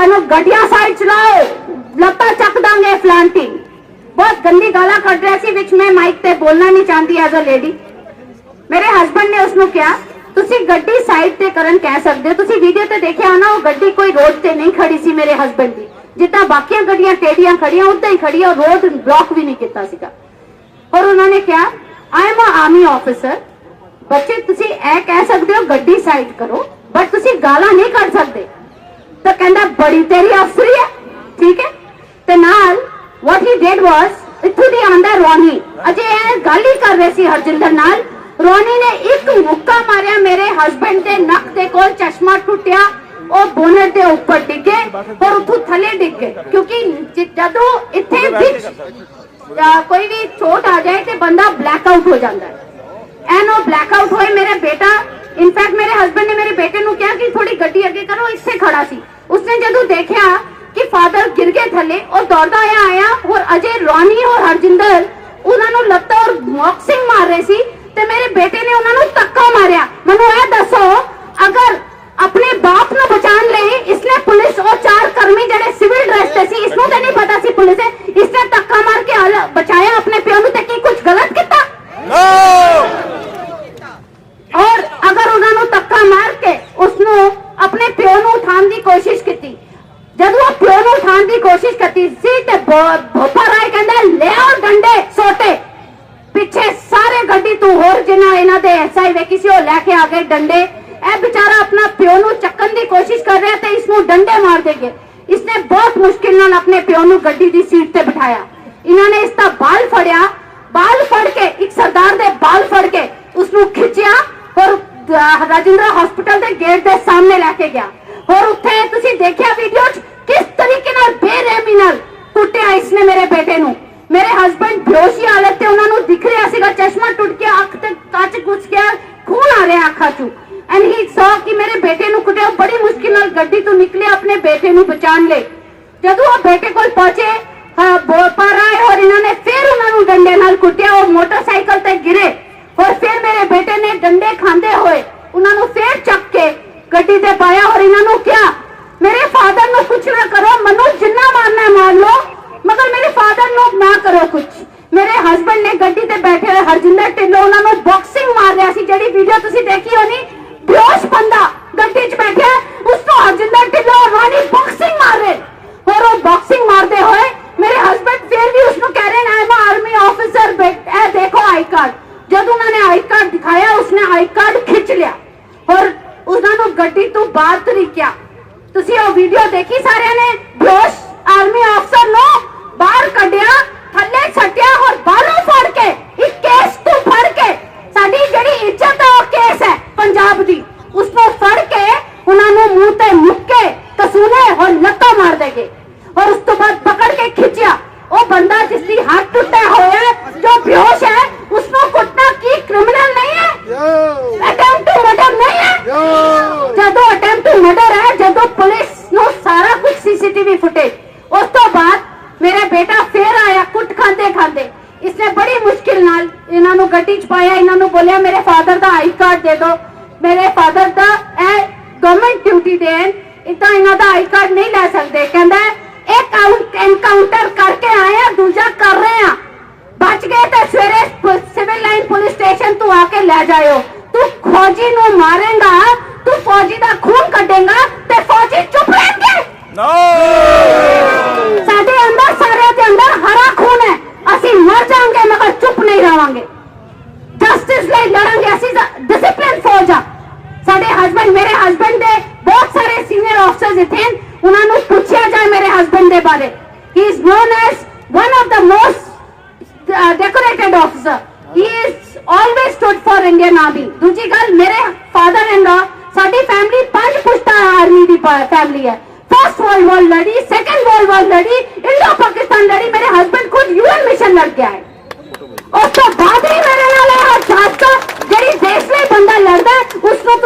ਤੁਹਾਨੂੰ ਗੱਡੀਆਂ ਸਾਈਡ ਚਲਾਓ। ਲੱਤਾਂ ਚੱਕ ਦਾਂਗੇ ਫਲਾਂਟੀ। ਬਹੁਤ ਗੰਦੀ ਗਾਲਾਂ ਕੱਢ ਰਿਹਾ ਸੀ, ਵਿੱਚ ਮੈਂ ਮਾਈਕ ਤੇ ਬੋਲਣਾ ਨਹੀਂ ਚਾਹੁੰਦੀ ਐਜ਼ ਅ ਲੇਡੀ ਮੇਰੇ ਹਸਬੰਡ ਨੇ ਉਸ ਨੂੰ ਕਿਹਾ, ਤੁਸੀਂ ਗੱਡੀ ਸਾਈਡ ਤੇ ਕਰਨ ਕਹਿ ਸਕਦੇ ਤੁਸੀਂ ਵੀਡੀਓ ਤੇ ਦੇਖਿਆ ਹੋਣਾ, ਉਹ ਗੱਡੀ ਕੋਈ ਰੋਡ ਤੇ ਨਹੀਂ ਖੜੀ ਸੀ ਮੇਰੇ ਹਸਬੰਡ ਦੀ। ਜਿੱਦਾਂ ਬਾਕੀਆਂ ਗੱਡੀਆਂ, ਟੇਡੀਆਂ ਖੜੀਆਂ, ਉਦਾਂ ਹੀ ਖੜੀ ਆ ਰੋਡ ਬਲੌਕ ਵੀ ਨਹੀਂ ਕੀਤਾ ਸੀਗਾ। ਔਰ ਉਹਨਾਂ ਨੇ ਕਿਹਾ I am a army officer ਬੱਚੇ, ਤੁਸੀਂ ਇਹ ਕਹਿ ਸਕਦੇ ਹੋ ਗੱਡੀ ਸਾਈਡ ਕਰੋ ਬਟ ਤੁਸੀਂ ਗਾਲਾਂ ਨਹੀਂ ਕੱਢ ਸਕਦੇ। ਤਾਂ ਕਹਿੰਦਾ ਬੜੀ ਤੇਰੀ ਅਫਸਰੀ ਹੈ ਠੀਕ ਹੈ? ਤੇ ਨਾਲ ਵਾਟ ਹੀ ਡਿਡ ਵਾਸ ਇੱਥੋਂ ਦੀ ਆਂਦਾ ਰੋਨੀ ਅਜੇ ਇਹ ਗੱਲ ਹੀ ਕਰ ਰਹੇ ਸੀ ਹਰਜਿੰਦਰ ਨਾਲ ਰੋਨੀ ਨੇ ਇੱਕ ਮੁੱਕਾ ਮਾਰਿਆ ਮੇਰੇ ਹਸਬੰਡ ਦੇ ਨੱਕ ਦੇ ਕੋਲ ਚਸ਼ਮਾ ਟੁੱਟਿਆ ਉਹ ਬੋਨਟ ਦੇ ਉੱਪਰ ਡਿੱਗੇ ਔਰ ਉੱਥੋਂ ਥੱਲੇ ਡਿੱਗ ਗਏ ਕਿਉਂਕਿ ਜਦੋਂ ਇੱਥੇ ਵਿੱਚ ਕੋਈ ਵੀ ਚੋਟ ਆ ਜਾਏ ਤੇ ਬੰਦਾ ਬਲੈਕ ਆਊਟ ਹੋ ਜਾਂਦਾ ਐਨ ਬਲੈਕ ਆਊਟ ਹੋਏ ਮੇਰੇ ਬੇਟਾ ਇਨਫੈਕਟ ਮੇਰੇ ਹਸਬੰਡ ਨੇ ਮੇਰੇ ਬੇਟੇ ਨੂੰ ਕਿਹਾ ਕਿ ਥੋੜੀ ਗੱਡੀ ਅੱਗੇ ਕਰੋ, ਇੱਥੇ ਖੜਾ ਸੀ। ਉਸਨੇ ਜਦੋਂ ਦੇਖਿਆ ਕਿ ਫਾਦਰ ਗਿਰ ਗਏ ਥੱਲੇ ਔਰ ਦੌੜਦਾ ਆਇਆ ਆਇਆ ਔਰ ਅਜੇ ਰੋਨੀ ਔਰ ਹਰਜਿੰਦਰ ਉਹਨਾਂ ਨੂੰ ਲੱਤਾਂ ਔਰ ਬਾਕਸਿੰਗ ਮਾਰ ਰਹੇ ਸੀ, ਤੇ ਮੇਰੇ ਬੇਟੇ ਨੇ ਉਹਨਾਂ ਨੂੰ ਧੱਕਾ ਮਾਰਿਆ ਮੈਨੂੰ ਇਹ ਦੱਸੋ ਅਗਰ ਆਪਣੇ ਬਾਪ ਨੂੰ ਬਚਾਉਣ ਲਈ ਇਸਨੇ ਪੁਲਿਸ ਉਹ ਚਾਰ ਕਰਮੀ ਜਿਹੜੇ ਸਿਵਲ ਡਰੈਸ ਤੇ ਸੀ ਇਸਨੂੰ ਤਾਂ ਨਹੀਂ ਪਤਾ ਸੀ ਪੁਲਿਸ ਹੈ ਇਸਨੇ ਧੱਕਾ ਮਾਰ ਕੇ ਹਲ- ਬਚਾਇਆ ਆਪਣੇ ਪਿਓ ਨੂੰ ਤੇ ਕੀ ਕੁਝ ਗਲਤ ਕੀਤਾ ਔਰ ਅਗਰ ਉਹਨਾਂ ਨੂੰ ਧੱਕਾ ਮਾਰ ਕੇ ਉਸ ਨੂੰ ਆਪਣੇ ਪਿਓ ਨੂੰ ਉਠਾਉਣ ਦੀ ਕੋਸ਼ਿਸ਼ ਕੀਤੀ ਜਦੋਂ ਉਹ ਪਿਓ ਨੂੰ ਉਠਾਉਣ ਦੀ ਕੋਸ਼ਿਸ਼ ਕੀਤੀ ਰਾਏ ਕਹਿੰਦਾ, ਲਿਆਓ ਡੰਡੇ ਸੋਟੇ ਪਿੱਛੇ ਸਾਰੇ ਗੱਡੀ ਤੋਂ ਹੋਰ ਜਿਨ੍ਹਾਂ ਇਹਨਾਂ ਦੇ ਐਸਆਈ ਵੇਖੀ ਸੀ, ਉਹ ਲੈ ਕੇ ਆ ਗਏ ਡੰਡੇ। ਇਹ ਵਿਚਾਰਾ ਆਪਣਾ ਪਿਓ ਨੂੰ ਚੱਕਣ ਦੀ ਕੋਸ਼ਿਸ਼ ਕਰ ਰਿਹਾ ਤੇ ਇਸ ਨੂੰ ਡੰਡੇ ਮਾਰ ਦੇਗੇ। ਇਸਨੇ ਬਹੁਤ ਮੁਸ਼ਕਿਲ ਨਾਲ ਆਪਣੇ ਪਿਓ ਨੂੰ ਗੱਡੀ ਦੀ ਸੀਟ ਤੇ ਬਿਠਾਇਆ। ਇਹਨਾਂ ਨੇ ਇਸ ਦਾ ਬਾਲ ਫੜਿਆ। ਬਾਲ ਫੜ ਕੇ, ਇੱਕ ਸਰਦਾਰ ਦੇ ਬਾਲ ਫੜ ਕੇ ਉਸ ਨੂੰ ਖਿੱਚਿਆ ਔਰ ਰਾਜਿੰਦਰਾ ਹਸਪੀਟਲ ਦੇ ਗੇਟ ਦੇ ਸਾਹਮਣੇ ਲੈ ਕੇ ਗਿਆ। ਔਰ ਉੱਥੇ ਤੁਸੀਂ ਦੇਖਿਆ ਵੀਡੀਓ 'ਚ ਕਿਸ ਤਰੀਕੇ ਨਾਲ ਬੇਰਹਿਮੀ ਨਾਲ ਕੁੱਟਿਆ ਇਸਨੇ ਮੇਰੇ ਬੇਟੇ ਨੂੰ। ਮੇਰੇ ਹਸਬੰਡ ਬੇਹੋਸ਼ੀ ਹਾਲਤ ਤੇ ਉਹਨਾਂ ਨੂੰ ਦਿਖ ਰਿਹਾ ਸੀਗਾ, ਚਸ਼ਮਾ ਟੁੱਟ ਕੇ ਅੱਖ ਤੇ ਕੱਚ ਘੁਸ ਗਿਆ, ਖੂਨ ਆ ਰਿਹਾ ਅੱਖਾਂ 'ਚੋਂ। ਐਂਡ ਹੀ ਸੌ ਕਿ ਮੇਰੇ ਬੇਟੇ ਨੂੰ ਕੁੱਟਿਆ ਬੜੀ ਮੁਸ਼ਕਿਲ ਨਾਲ ਗੱਡੀ ਤੋਂ ਨਿਕਲੇ ਆਪਣੇ ਬੇਟੇ ਨੂੰ ਬਚਾਉਣ ਲਈ। ਜਦੋਂ ਉਹ ਬੇਟੇ ਕੋਲ ਪਹੁੰਚੇ, ਹਾਂ ਪਰ ਆਏ ਔਰ ਇਹਨਾਂ ਨੇ ਫਿਰ ਉਹਨਾਂ ਨੂੰ ਡੰਡੇ ਨਾਲ ਕੁੱਟਿਆ ਉਹ ਮੋਟਰਸਾਈਕਲ ਤੇ ਗਿਰੇ ਔਰ ਫਿਰ ਮੇਰੇ ਬੇਟੇ ਨੇ ਡੰਡੇ ਖਾਂਦੇ ਹੋਏ ਉਹਨਾਂ ਨੂੰ ਫਿਰ ਚੱਕ ਕੇ ਗੱਡੀ ਤੇ ਪਾਇਆ ਔਰ ਇਹਨਾਂ ਨੂੰ ਕਿਹਾ ਮੇਰੇ ਫਾਦਰ ਨੂੰ ਕੁਝ ਨਾ ਕਰੋ ਮੈਨੂੰ ਜਿੰਨਾ ਮਾਰਨਾ ਹੈ ਮਾਰ ਲਓ ਮਗਰ ਮੇਰੇ ਫਾਦਰ ਨੂੰ ਨਾ ਕਰੋ ਕੁਝ ਮੇਰੇ ਹਸਬੰਡ ਨੇ ਗੱਡੀ ਤੇ ਬੈਠੇ ਹੋਏ ਹਰਜਿੰਦਰ ਢਿੱਲੋਂ ਉਹਨਾਂ ਨੂੰ ਬਾਕਸਿੰਗ ਮਾਰ ਰਿਹਾ ਸੀ, ਜਿਹੜੀ ਵੀਡੀਓ ਤੁਸੀਂ ਦੇਖੀ ਹੋਣੀ, ਬੇਹੋਸ਼ ਬੰਦਾ ਗੱਡੀ 'ਚ ਬੈਠਿਆ ਉਸ ਨੂੰ ਹਰਜਿੰਦਰ ਢਿੱਲੋਂ ਔਰ ਰਾਣੀ ਬਾਕਸਿੰਗ ਮਾਰ ਰਹੇ ਔਰ ਉਹ ਬਾਕਸਿੰਗ ਮਾਰਦੇ ਹੋਏ ਮੇਰੇ ਹਸਬੰਡ ਫਿਰ ਵੀ ਉਸ ਨੂੰ ਕਹਿ ਰਹੇ ਨੇ ਮੈਂ ਆਰਮੀ ਆਫੀਸਰ ਬੇਟ ਦੇਖੋ ਆਈ ਕਾਰਡ ਜਦ ਉਹਨਾਂ ਨੇ ਆਈ ਕਾਰਡ ਦਿਖਾਇਆ, ਉਸਨੇ ਆਈ ਕਾਰਡ ਖਿੱਚ ਲਿਆ। ਔਰ ਉਹਨਾਂ ਨੂੰ ਗੱਡੀ ਤੋਂ ਬਾਹਰ ਤਰੀਕਿਆ। ਤੁਸੀਂ ਉਹ ਵੀਡੀਓ ਦੇਖੀ ਸਾਰਿਆਂ ਨੇ? ਬੇਹੋਸ਼ ਆਰਮੀ ਅਫਸਰ ਨੂੰ ਬਾਹਰ ਕੱਢਿਆ, ਥੱਲੇ ਛੱਡਿਆ ਔਰ ਬਾਹਰੋਂ ਫੜ ਕੇ ਇੱਕ ਕੇਸ ਤੋਂ ਫੜ ਕੇ ਸਾਡੀ ਜਿਹੜੀ ਇੱਜ਼ਤ ਹੈ ਉਹ ਕੇਸ ਹੈ ਪੰਜਾਬ ਦੀ। ਉਸ ਨੂੰ ਫੜ ਕੇ ਉਹਨਾਂ ਨੂੰ ਮੂੰਹ ਤੇ ਮੁੱਕੇ ਕਸੂਨੇ ਔਰ ਲੱਤਾਂ ਮਾਰ ਦੇਗੇ ਔਰ ਉਸ ਤੋਂ ਬਾਅਦ ਪਕੜ ਕੇ ਖਿੱਚਿਆ। ਉਹ ਬੰਦਾ ਜਿਸ ਦੀ ਹੱਥ ਟੁੱਟਿਆ ਹੋਇਆ ਜੋ ਬੇਹੋਸ਼ ਹੈ ਉਸ ਨੂੰ ਕੁੱਟਣਾ ਕੀ ਕ੍ਰਿਮੀਨਲ ਨਹੀਂ ਹੈ? ਅਟੈਂਪਟ ਟੂ ਮਰਡਰ ਨਹੀਂ ਹੈ? ਜਦੋਂ ਅਟੈਂਪਟ ਟੂ ਮਰਡਰ ਹੈ ਜਦੋਂ ਪੁਲਿਸ ਨੂੰ ਸਾਰਾ ਕੁਝ ਸੀਸੀਟੀਵੀ ਫੁਟੇਜ ਉਸ ਤੋਂ ਬਾਅਦ ਮੇਰਾ ਬੇਟਾ ਫੇਰ ਆਇਆ ਕੁੱਟ ਖਾਂਦੇ ਖਾਂਦੇ। ਇਸਨੇ ਬੜੀ ਮੁਸ਼ਕਿਲ ਨਾਲ ਇਹਨਾਂ ਨੂੰ ਗੱਡੀ 'ਚ ਪਾਇਆ ਇਹਨਾਂ ਨੂੰ ਬੋਲਿਆ ਮੇਰੇ ਫਾਦਰ ਦਾ ਆਈ ਕਾਰਡ ਦੇ ਦਿਓ। ਮੇਰੇ ਫਾਦਰ ਦਾ ਇਹ ਗਵਰਨਮੈਂਟ ਡਿਊਟੀ ਦੇਣ ਇਦਾਂ ਇਹਨਾਂ ਦਾ ਆਈ ਕਾਰਡ ਨਹੀਂ ਲੈ ਸਕਦੇ। ਕਹਿੰਦਾ ਇੱਕ ਐਨਕਾਊਂਟਰ ਕਰਕੇ ਆਏ ਆ ਦੂਜਾ ਕਰ ਰਹੇ ਆ। ਬਚ ਗਏ ਤਾਂ ਸਵੇਰੇ ਸਿਵਲ ਲਾਈਨ ਪੁਲਿਸ ਸਟੇਸ਼ਨ ਤੋਂ ਆ ਕੇ ਲੈ ਜਾਇਓ। ਤੂੰ ਫੌਜੀ ਨੂੰ ਮਾਰੇਗਾ ਤੂੰ ਫੌਜੀ ਦਾ ਖੂਨ ਕੱਢੇਗਾ ਤੇ ਫੌਜੀ ਚੁੱਪ ਰਹਿਣਗੇ ਸਾਡੇ ਅੰਦਰ ਸਾਰਿਆਂ ਦੇ ਅੰਦਰ ਹਰਾ ਖੂਨ ਹੈ। ਅਸੀਂ ਮਰ ਜਾਵਾਂਗੇ ਮਗਰ ਚੁੱਪ ਨਹੀਂ ਰਵਾਂਗੇ ਜਸਟਿਸ ਲਈ ਲੜਾਂਗੇ ਅਸੀਂ ਡਿਸਪਲਿਨ ਫੌਜ ਆ ਸਾਡੇ ਹਸਬੰਡ ਮੇਰੇ ਹਸਬੰਡ ਦੇ ਬਹੁਤ ਸਾਰੇ ਸੀਨੀਅਰ ਆਫਸਰਸ ਇੱਥੇ ਹਨ। ਉਹਨਾਂ ਨੂੰ ਪੁੱਛਿਆ ਜਾਏ ਮੇਰੇ ਹਸਬੰਡ ਦੇ ਬਾਰੇ he is known as one of the most decorated officer he is always stood for Indian army ਦੂਜੀ ਗੱਲ ਮੇਰੇ ਫਾਦਰ ਇਨ ਲਾ ਸਾਡੀ ਫੈਮਿਲੀ ਪੰਜ ਪੁਸ਼ਤਾ ਆਰਮੀ ਦੀ ਫੈਮਿਲੀ ਹੈ ਫਸਟ ਵਰਲਡ ਵਾਰ ਲੜੀ ਸੈਕੰਡ ਵਰਲਡ ਵਾਰ ਲੜੀ ਇੰਡੋ ਪਾਕਿਸਤਾਨ ਲੜੀ ਮੇਰੇ ਹਸਬੰਡ ਖੁਦ ਯੂਐਨ ਮਿਸ਼ਨ ਲੜ ਕੇ ਆਏ ਉਸ ਤੋਂ ਬਾਅਦ ਵੀ ਮੇਰੇ ਨਾਲ ਇਹ ਹਾਦਸਾ ਜਿਹੜੀ ਦੇਸ਼ ਲਈ ਬੰਦਾ ਲੜਦਾ ਹੈ, ਉਸ ਨੂੰ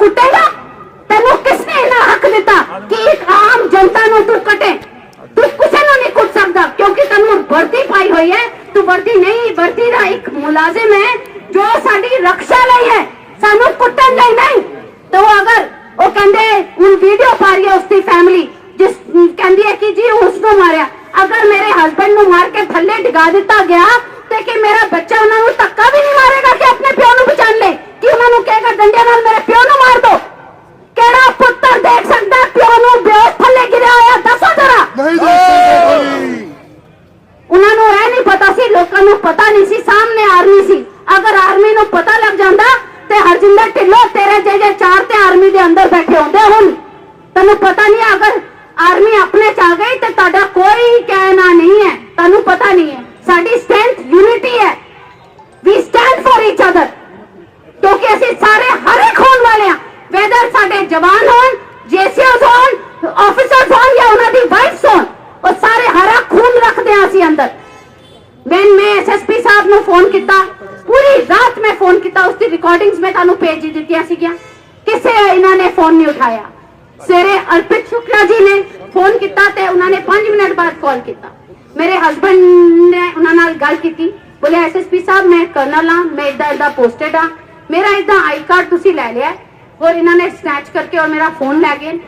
ਕੁੱਟੇਗਾ? ਤੈਨੂੰ ਕਿਸਨੇ ਇਹਨਾਂ ਹੱਕ ਦਿੱਤਾ ਕਿ ਇੱਕ ਆਮ ਜਨਤਾ ਨੂੰ ਤੂੰ ਕਟੇ? ਤੂੰ ਕਿਸੇ ਨੂੰ ਨਹੀਂ ਕੁੱਟ ਸਕਦਾ, ਕਿਉਂਕਿ ਤੈਨੂੰ ਵਰਦੀ ਪਾਈ ਹੋਈ ਹੈ। ਤੂੰ ਵਰਦੀ ਨਹੀਂ, ਵਰਦੀ ਦਾ ਇੱਕ ਮੁਲਾਜ਼ਮ ਹੈ, ਜੋ ਸਾਡੀ ਰੱਖਿਆ ਲਈ ਹੈ। ਸਾਨੂੰ ਕੁੱਟਣ ਲਈ ਨਹੀਂ। ਤੋ ਅਗਰ ਉਹ ਕਹਿੰਦੇ ਉਹ ਵੀਡੀਓ ਪਾ ਰਹੀ ਹੈ ਉਸਦੀ ਫੈਮਿਲੀ ਜਿਸ ਕਹਿੰਦੀ ਹੈ ਕਿ ਜੀ ਉਸ ਨੂੰ ਮਾਰਿਆ। ਅਗਰ ਮੇਰੇ ਹਸਬੰਡ ਨੂੰ ਮਾਰ ਕੇ ਥੱਲੇ ਡਿਗਾ ਦਿੱਤਾ ਗਿਆ, ਤੇ ਕਿ ਮੇਰਾ ਬੱਚਾ ਉਹਨਾਂ ਨੂੰ ਫੋਨ ਕੀਤਾ, ਪੂਰੀ ਰਾਤ ਮੈਂ ਫੋਨ ਕੀਤਾ ਉਸ ਦੀ ਰਿਕਾਰਡਿੰਗਸ ਮੈਂ ਤੁਹਾਨੂੰ ਭੇਜ ਦਿੱਤੀਆਂ ਸੀਗੀਆਂ। ਕਿਸੇ ਇਹਨਾਂ ਨੇ ਫੋਨ ਨਹੀਂ ਉਠਾਇਆ। ਸਵੇਰੇ ਅਰਪਿਤ ਸ਼ੁਕਲਾ ਜੀ ਨੇ ਫੋਨ ਕੀਤਾ ਤੇ ਉਹਨਾਂ ਨੇ 5 ਮਿੰਟ ਬਾਅਦ ਕਾਲ ਕੀਤਾ। ਮੇਰੇ ਹਸਬੰਡ ਨੇ ਉਹਨਾਂ ਨਾਲ ਗੱਲ ਕੀਤੀ। ਬੋਲੇ ਐਸਐਸਪੀ ਸਾਹਿਬ, ਮੈਂ ਕਰਨਲ ਆ ਮੈਂ ਇਦਾਂ ਇਦਾਂ ਪੋਸਟਡ ਆ ਮੇਰਾ ਇਦਾਂ ਆਈ ਕਾਰਡ ਤੁਸੀਂ ਲੈ ਲਿਆ ਔਰ ਇਹਨਾਂ ਨੇ ਸਨੈਚ ਕਰਕੇ ਔਰ ਮੇਰਾ ਫੋਨ ਲੈ ਗਏ।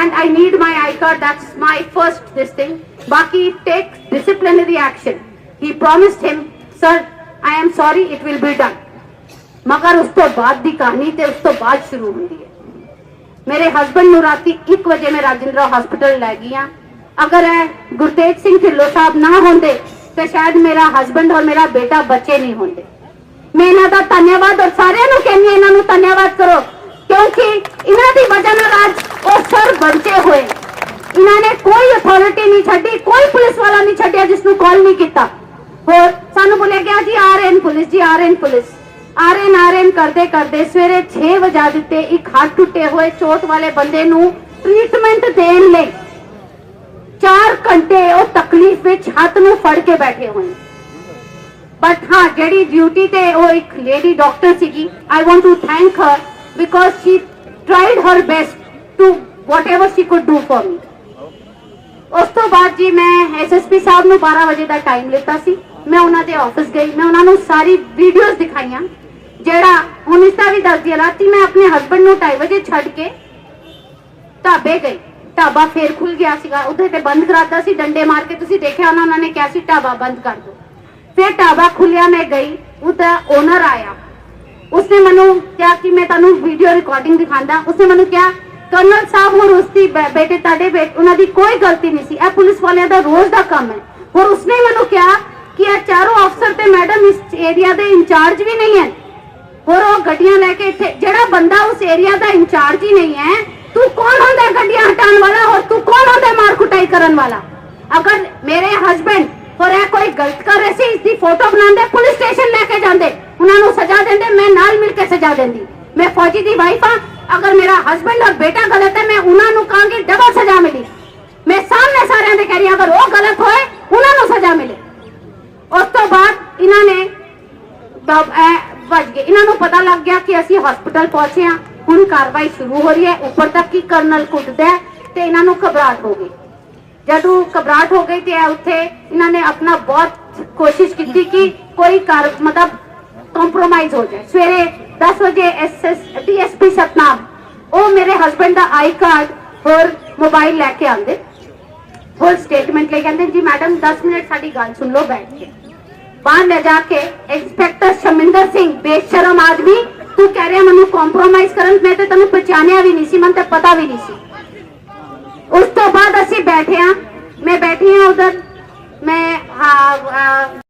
And I need my I card that's my first this thing ਬਾਕੀ take disciplinary action he promised him sir I am sorry it will be done ਮਗਰ ਉਸ ਤੋਂ ਬਾਅਦ ਦੀ ਕਹਾਣੀ ਤੇ ਉਸ ਤੋਂ ਬਾਅਦ ਸ਼ੁਰੂ ਹੁੰਦੀ ਹੈ ਮੇਰੇ ਹਸਬੰਡ ਨੂੰ ਰਾਤੀ 1 ਵਜੇ ਮੈਂ ਰਾਜਿੰਦਰਾ ਹਸਪੀਟਲ ਲੈ ਗਈ ਅਗਰ ਇਹ ਗੁਰਤੇਜ ਸਿੰਘ ਢਿੱਲੋਂ ਸਾਹਿਬ ਨਾ ਹੁੰਦੇ ਤੇ ਸ਼ਾਇਦ ਮੇਰਾ ਹਸਬੰਡ ਔਰ ਮੇਰਾ ਬੇਟਾ ਬੱਚੇ ਨਹੀਂ ਹੁੰਦੇ ਮੈਂ ਇਹਨਾਂ ਦਾ ਧੰਨਵਾਦ ਔਰ ਸਾਰਿਆਂ ਨੂੰ ਕਹਿੰਦੀ ਇਹਨਾਂ ਨੂੰ ਧੰਨਵਾਦ ਕਰੋ ਕਿਉਂਕਿ ਇਹਨਾਂ ਦੀ ਵਜ੍ਹਾ ਨਾਲ ਅੱਜ ਉਹ ਸਰ ਬਚੇ ਹੋਏ ਇਹਨਾਂ ਨੇ ਕੋਈ ਅਥਾਰਟੀ ਨਹੀਂ ਛੱਡੀ ਕੋਈ ਪੁਲਿਸ ਵਾਲਾ ਨਹੀਂ ਛੱਡਿਆ ਜਿਸ ਨੂੰ ਕਾਲ ਨਹੀਂ ਕੀਤਾ ਹੋਰ ਸਾਨੂੰ ਬੋਲਿਆ ਗਿਆ ਜੀ, ਆ ਪੁਲਿਸ ਜੀ, ਆ ਪੁਲਿਸ। ਆ ਰਹੇ ਕਰਦੇ ਕਰਦੇ ਸਵੇਰੇ 6 ਵਜਾ ਦਿੱਤੇ, ਇੱਕ ਹੱਥ ਟੁੱਟੇ ਹੋਏ ਚੋਟ ਵਾਲੇ ਬੰਦੇ ਨੂੰ ਟ੍ਰੀਟਮੈਂਟ ਦੇਣ ਲਈ। 4 ਘੰਟੇ ਉਹ ਤਕਲੀਫ ਵਿੱਚ ਹੱਥ ਨੂੰ ਫੜ ਕੇ ਬੈਠੇ ਹੋਏ ਬਟ ਹਾਂ, ਜਿਹੜੀ ਡਿਊਟੀ ਤੇ ਉਹ ਇੱਕ ਲੇਡੀ ਡਾਕਟਰ ਸੀਗੀ I want to thank her because she tried her best to whatever she could do for me ਉਸ ਤੋਂ ਬਾਅਦ ਜੀ ਮੈਂ ਐਸਐਸਪੀ ਸਾਹਿਬ ਨੂੰ 12 ਵਜੇ ਦਾ ਟਾਈਮ ਲਿੱਤਾ ਸੀ। ਮੈਂ ਉਹਨਾਂ ਦੇ ਆਫਿਸ ਗਈ। ਮੈਂ ਉਹਨਾਂ ਨੂੰ ਸਾਰੀ ਵੀਡੀਓਜ਼ ਦਿਖਾਈਆਂ, ਜਿਹੜਾ ਹੁਣ ਇਸ ਦਾ ਵੀ ਦੱਸਦੀ ਰਾਤੀ ਮੈਂ ਆਪਣੇ ਹਸਬੰਡ ਨੂੰ 2:30 ਵਜੇ ਛੱਡ ਕੇ ਢਾਬੇ ਗਈ। ਢਾਬਾ ਫੇਰ ਖੁੱਲ ਗਿਆ ਸੀਗਾ। ਉੱਥੇ ਤੇ ਬੰਦ ਕਰਾਤਾ ਸੀ। ਡੰਡੇ ਮਾਰ ਕੇ ਤੁਸੀਂ ਦੇਖਿਆ ਉਹਨਾਂ ਉਹਨਾਂ ਨੇ ਕਿਹਾ ਸੀ, ਢਾਬਾ ਬੰਦ ਕਰ ਦਿਓ। ਫਿਰ ਢਾਬਾ ਖੁੱਲਿਆ ਮੈਂ ਗਈ। ਉਹਦਾ ਓਨਰ ਆਇਆ। ਉਸਨੇ ਮੈਨੂੰ ਕਿਹਾ ਕਿ ਮੈਂ ਤੁਹਾਨੂੰ ਵੀਡੀਓ ਰਿਕਾਰਡਿੰਗ ਦਿਖਾਉਂਦਾ। ਉਸਨੇ ਮੈਨੂੰ ਕਿਹਾ ਕਰਨਲ ਸਾਹਿਬ ਹੋਰ ਉਸਦੀ ਬੇਟੇ ਤੁਹਾਡੇ ਉਹਨਾਂ ਦੀ ਕੋਈ ਗਲਤੀ ਨਹੀਂ ਸੀ। ਇਹ ਪੁਲਿਸ ਵਾਲਿਆਂ ਦਾ ਰੋਜ਼ ਦਾ ਕੰਮ ਹੈ। ਹੋਰ ਉਸਨੇ ਮੈਨੂੰ ਕਿਹਾ ਕਿ ਇਹ ਚਾਰੋਂ ਅਫਸਰ ਤੇ ਮੈਡਮ ਇਸ ਏਰੀਆ ਦੇ ਇੰਚਾਰਜ ਵੀ ਨਹੀਂ ਹੈ। ਹੋਰ ਉਹ ਗੱਡੀਆਂ ਲੈ ਕੇ ਇੱਥੇ ਜਿਹੜਾ ਬੰਦਾ ਉਸ ਏਰੀਆ ਦਾ ਇੰਚਾਰਜ ਹੀ ਨਹੀਂ ਹੈ, ਤੂੰ ਕੌਣ ਹੁੰਦਾ ਗੱਡੀਆਂ ਹਟਾਉਣ ਵਾਲਾ? ਹੋਰ ਤੂੰ ਕੌਣ ਹੁੰਦਾ ਮਾਰ ਕੁਟਾਈ ਕਰਨ ਵਾਲਾ? ਅਗਰ ਮੇਰੇ ਹਸਬੰਡ ਹੋਰ ਇਹ ਕੋਈ ਗਲਤ ਕਰ ਰਹੇ ਸੀ ਇਸ ਦੀ ਫੋਟੋ ਬਣਾਉਂਦੇ ਪੁਲਿਸ ਸਟੇਸ਼ਨ ਲੈ ਕੇ ਜਾਂਦੇ, ਉਹਨਾਂ ਨੂੰ ਸਜ਼ਾ ਦਿੰਦੇ, ਮੈਂ ਨਾਲ ਮਿਲ ਕੇ ਸਜ਼ਾ ਦਿੰਦੀ। ਮੈਂ ਫੌਜੀ ਦੀ ਵਾਈਫ ਆ ਅਗਰ ਮੇਰਾ ਹਸਬੰਡ ਔਰ ਬੇਟਾ ਗਲਤ ਹੈ, ਮੈਂ ਉਹਨਾਂ ਨੂੰ ਕਹਾਂਗੀ ਡਬਲ ਸਜ਼ਾ ਮਿਲੀ। ਮੈਂ ਸਾਹਮਣੇ ਸਾਰਿਆਂ ਦੇ ਕਹਿ ਰਹੀ ਅਗਰ ਉਹ ਗਲਤ ਹੋਏ, ਉਹਨਾਂ ਨੂੰ ਸਜ਼ਾ ਮਿਲੇ। ਉਸ ਤੋਂ ਬਾਅਦ ਇਹਨਾਂ ਨੇ ਦਬ ਐ, ਵੱਜ ਗਏ। ਇਹਨਾਂ ਨੂੰ ਪਤਾ ਲੱਗ ਗਿਆ ਕਿ ਅਸੀਂ ਹਸਪੀਟਲ ਪਹੁੰਚੇ ਹਾਂ। ਹੁਣ ਕਾਰਵਾਈ ਸ਼ੁਰੂ ਹੋ ਰਹੀ ਹੈ। ਉੱਪਰ ਤੱਕ ਕੀ ਕਰਨਲ ਕੁੱਟਦਾ ਤੇ ਇਹਨਾਂ ਨੂੰ ਘਬਰਾਹਟ ਹੋ ਗਈ। ਜਦੋਂ ਘਬਰਾਹਟ ਹੋ ਗਈ ਤੇ ਉੱਥੇ ਇਹਨਾਂ ਨੇ ਆਪਣਾ ਬਹੁਤ ਕੋਸ਼ਿਸ਼ ਕੀਤੀ ਕਿ ਕੋਈ ਕਾਰ ਮਤਲਬ ਕੰਪਰੋਮਾਈਜ਼ ਹੋ ਜਾਏ। ਸਵੇਰੇ 10 ਵਜੇ ਐਸਐਸ ਡੀਐਸਪੀ ਸਤਨਾਮ, ਉਹ ਮੇਰੇ ਹਸਬੰਡ ਦਾ ਆਈ ਕਾਰਡ ਹੋਰ ਮੋਬਾਈਲ ਲੈ ਕੇ ਆਂਦੇ ਹੋਰ ਸਟੇਟਮੈਂਟ ਲੈ ਕਹਿੰਦੇ ਜੀ ਮੈਡਮ 10 ਮਿੰਟ ਸਾਡੀ ਗੱਲ ਸੁਣ ਲਓ ਬੈਠ ਕੇ। ਬਾਹਰ ਲੈ ਜਾ ਕੇ ਇੰਸਪੈਕਟਰ ਸ਼ਮਿੰਦਰ ਸਿੰਘ, ਬੇਸ਼ਰਮ ਆਦਮੀ, ਤੂੰ ਕਹਿ ਰਿਹਾ ਮੈਨੂੰ ਕੰਪਰੋਮਾਈਜ਼ ਕਰਨ, ਮੈਂ ਤੇ ਤੈਨੂੰ ਪਛਾਣਿਆ ਵੀ ਨਹੀਂ ਸੀ, ਮੈਨੂੰ ਤੇ ਪਤਾ ਵੀ ਨਹੀਂ ਸੀ। ਉਸ ਤੋਂ ਬਾਅਦ ਅਸੀਂ ਬੈਠੇ ਆ ਮੈਂ ਬੈਠੀ ਆ ਉਧਰ, ਮੈਂ